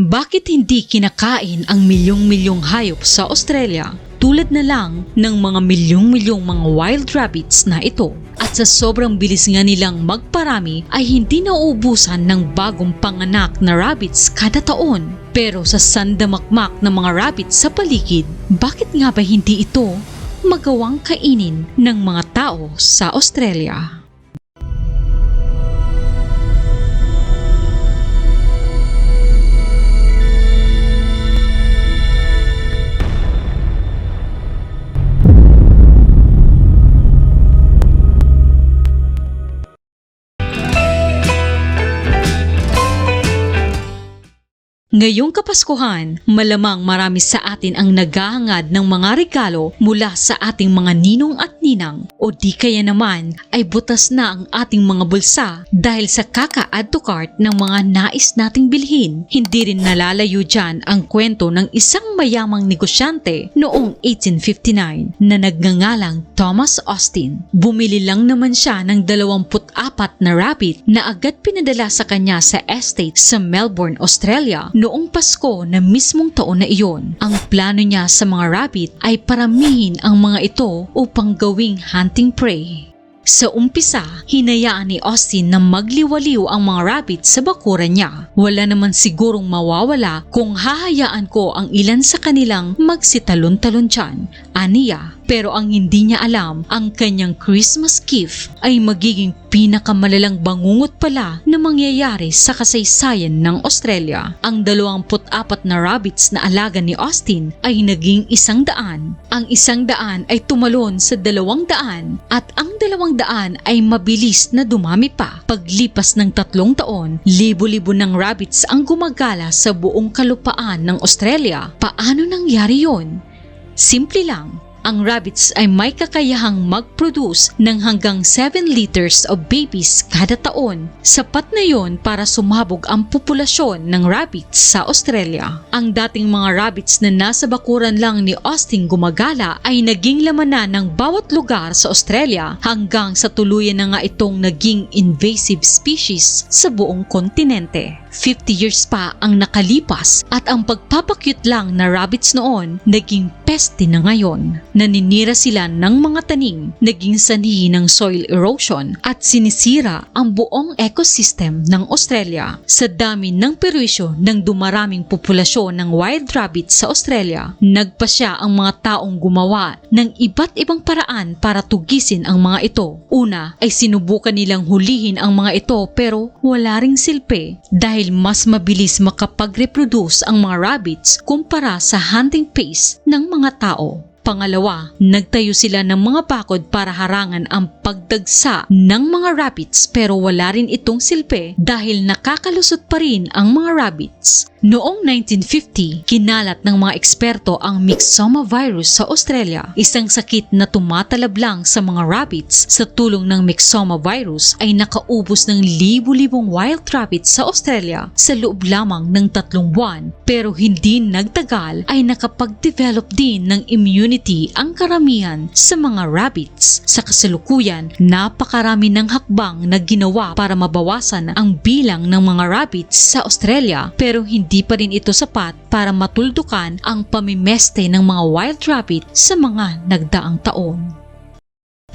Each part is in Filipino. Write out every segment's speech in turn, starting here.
Bakit hindi kinakain ang milyong-milyong hayop sa Australia tulad na lang ng mga milyong-milyong mga wild rabbits na ito? At sa sobrang bilis nga nilang magparami ay hindi nauubusan ng bagong panganak na rabbits kada taon. Pero sa sandamakmak ng mga rabbits sa paligid, bakit nga ba hindi ito magawang kainin ng mga tao sa Australia? Ngayong Kapaskuhan, malamang marami sa atin ang naghahangad ng mga regalo mula sa ating mga ninong at ninang o di kaya naman ay butas na ang ating mga bulsa dahil sa kaka-add to cart ng mga nais nating bilhin. Hindi rin nalalayo dyan ang kwento ng isang mayamang negosyante noong 1859 na nagngangalang Thomas Austin. Bumili lang naman siya ng 24 na rabbit na agad pinadala sa kanya sa estate sa Melbourne, Australia noong Pasko na mismong taon na iyon. Ang plano niya sa mga rabbit ay paramihin ang mga ito upang gawing hunting prey. Sa umpisa, hinayaan ni Austin na magliwaliw ang mga rabbit sa bakuran niya. Wala naman sigurong mawawala kung hahayaan ko ang ilan sa kanilang magsitalon-talon dyan. Aniya, pero ang hindi niya alam, ang kanyang Christmas gift ay magiging pinakamalalang bangungot pala na mangyayari sa kasaysayan ng Australia. Ang 24 na rabbits na alaga ni Austin ay naging isang daan. Ang isang daan ay tumalon sa dalawang daan at ang dalawang daan ay mabilis na dumami pa. Paglipas ng tatlong taon, libo-libo ng rabbits ang gumagala sa buong kalupaan ng Australia. Paano nangyari yon? Simple lang, ang rabbits ay may kakayahang mag-produce ng hanggang 7 liters of babies kada taon. Sapat na yon para sumabog ang populasyon ng rabbits sa Australia. Ang dating mga rabbits na nasa bakuran lang ni Austin gumagala ay naging laman na ng bawat lugar sa Australia hanggang sa tuluyan na nga itong naging invasive species sa buong kontinente. 50 years pa ang nakalipas at ang pagpapakyut lang na rabbits noon naging peste na ngayon. Naninira sila ng mga tanim, naging sanhi ng soil erosion at sinisira ang buong ecosystem ng Australia. Sa dami ng perwisyo ng dumaraming populasyon ng wild rabbits sa Australia, nagpasya ang mga taong gumawa ng iba't ibang paraan para tugisin ang mga ito. Una ay sinubukan nilang hulihin ang mga ito pero wala ring silpi dahil mas mabilis makapag-reproduce ang mga rabbits kumpara sa hunting pace ng mga tao. Pangalawa, nagtayo sila ng mga bakod para harangan ang pagdagsa ng mga rabbits pero wala rin itong silpi dahil nakakalusot pa rin ang mga rabbits. Noong 1950, kinalat ng mga eksperto ang Myxoma virus sa Australia, isang sakit na tumatalab lang sa mga rabbits sa tulong ng Myxoma virus ay nakaubos ng libu-libong wild rabbits sa Australia sa loob lamang ng tatlong buwan pero hindi nagtagal ay nakapag-develop din ng immunity ang karamihan sa mga rabbits. Sa kasalukuyan, napakarami ng hakbang na ginawa para mabawasan ang bilang ng mga rabbits sa Australia pero hindi pa rin ito sapat para matuldukan ang pamimeste ng mga wild rabbit sa mga nagdaang taon.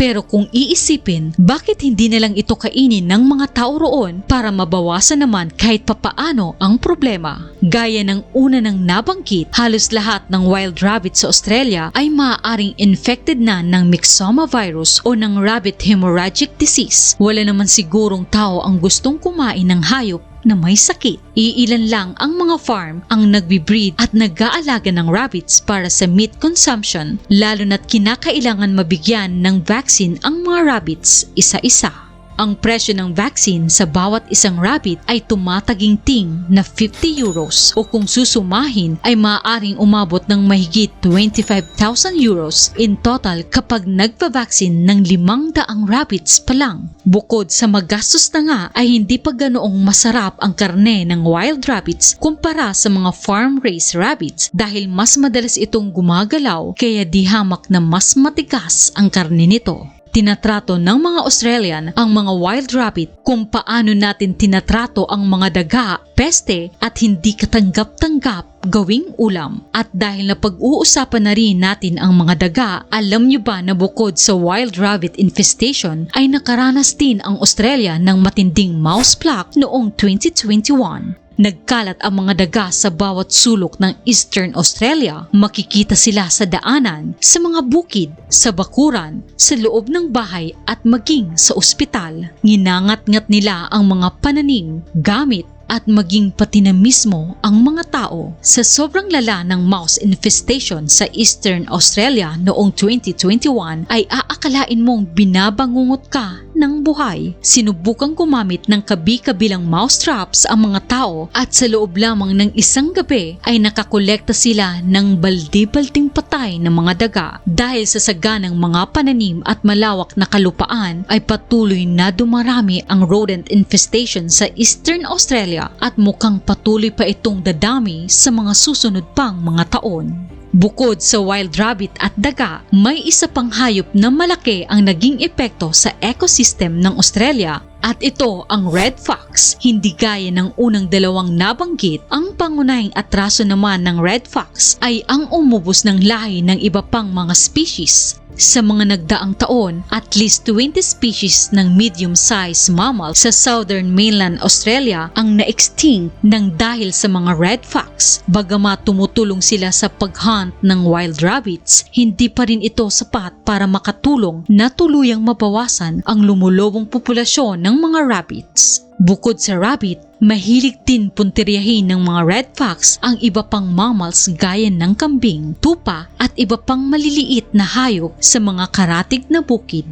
Pero kung iisipin, bakit hindi na lang ito kainin ng mga tao roon para mabawasan naman kahit papaano ang problema? Gaya ng una ng nabanggit, halos lahat ng wild rabbit sa Australia ay maaaring infected na ng Myxoma virus o ng rabbit hemorrhagic disease. Wala naman sigurong tao ang gustong kumain ng hayop na may sakit. Iilan lang ang mga farm ang nagbi-breed at nag-aalaga ng rabbits para sa meat consumption lalo na't kinakailangan mabigyan ng vaccine ang mga rabbits isa-isa. Ang presyo ng vaccine sa bawat isang rabbit ay tumataginting na 50 euros o kung susumahin ay maaaring umabot ng mahigit 25,000 euros in total kapag nagpa-vaccine ng limang daang rabbits pa lang. Bukod sa magastos na nga ay hindi pa ganoong masarap ang karne ng wild rabbits kumpara sa mga farm-raised rabbits dahil mas madalas itong gumagalaw kaya di hamak na mas matigas ang karne nito. Tinatrato ng mga Australian ang mga wild rabbit, kung paano natin tinatrato ang mga daga, peste at hindi katanggap-tanggap gawing ulam. At dahil na pag-uusapan na rin natin ang mga daga, alam nyo ba na bukod sa wild rabbit infestation ay nakaranas din ang Australia ng matinding mouse plague noong 2021. Nagkalat ang mga daga sa bawat sulok ng Eastern Australia. Makikita sila sa daanan, sa mga bukid, sa bakuran, sa loob ng bahay at maging sa ospital. Nginangat-ngat nila ang mga pananim, gamit at maging pati na mismo ang mga tao sa sobrang lala ng mouse infestation sa Eastern Australia noong 2021 ay aakalain mong binabangungot ka ng buhay. Sinubukang gumamit ng kabi-kabilang mouse traps ang mga tao at sa loob lamang ng isang gabi ay nakakolekta sila ng baldi-balding patay ng mga daga. Dahil sa saganang mga pananim at malawak na kalupaan ay patuloy na dumarami ang rodent infestation sa Eastern Australia at mukhang patuloy pa itong dadami sa mga susunod pang mga taon. Bukod sa wild rabbit at daga, may isa pang hayop na malaki ang naging epekto sa ecosystem ng Australia at ito ang red fox. Hindi gaya ng unang dalawang nabanggit, ang pangunahing atraso naman ng red fox ay ang umubos ng lahi ng iba pang mga species. Sa mga nagdaang taon, at least 20 species ng medium-sized mammal sa southern mainland Australia ang na-extinct ng dahil sa mga red fox. Bagamat tumutulong sila sa paghunt ng wild rabbits, hindi pa rin ito sapat para makatulong na tuluyang mabawasan ang lumulobong populasyon ng mga rabbits. Bukod sa rabbit, mahilig din puntiryahin ng mga red fox ang iba pang mammals gaya ng kambing, tupa at iba pang maliliit na hayop sa mga karatig na bukid.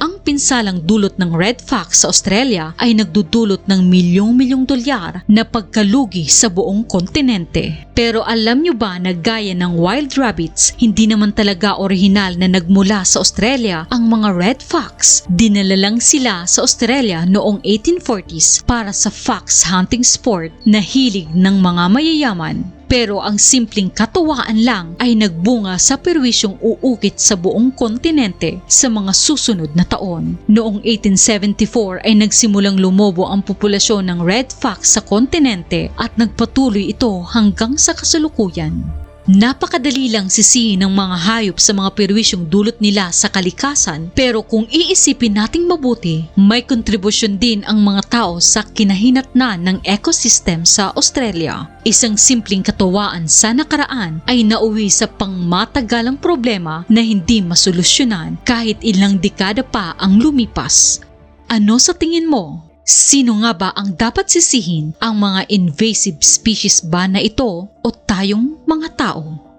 Ang pinsalang dulot ng red fox sa Australia ay nagdudulot ng milyong-milyong dolyar na pagkalugi sa buong kontinente. Pero alam nyo ba na gaya ng wild rabbits, hindi naman talaga orihinal na nagmula sa Australia ang mga red fox. Dinala lang sila sa Australia noong 1840s para sa fox hunting sport na hilig ng mga mayayaman. Pero ang simpleng katuwaan lang ay nagbunga sa perwisyong uukit sa buong kontinente sa mga susunod na taon. Noong 1874 ay nagsimulang lumobo ang populasyon ng red fox sa kontinente at nagpatuloy ito hanggang sa kasalukuyan. Napakadali lang sisihin ng mga hayop sa mga perwisyong dulot nila sa kalikasan pero kung iisipin nating mabuti, may kontribusyon din ang mga tao sa kinahinatnan ng ecosystem sa Australia. Isang simpleng katuwaan sa nakaraan ay nauwi sa pangmatagalang problema na hindi masolusyonan kahit ilang dekada pa ang lumipas. Ano sa tingin mo? Sino nga ba ang dapat sisihin? Ang mga invasive species ba na ito o tayong mga tao?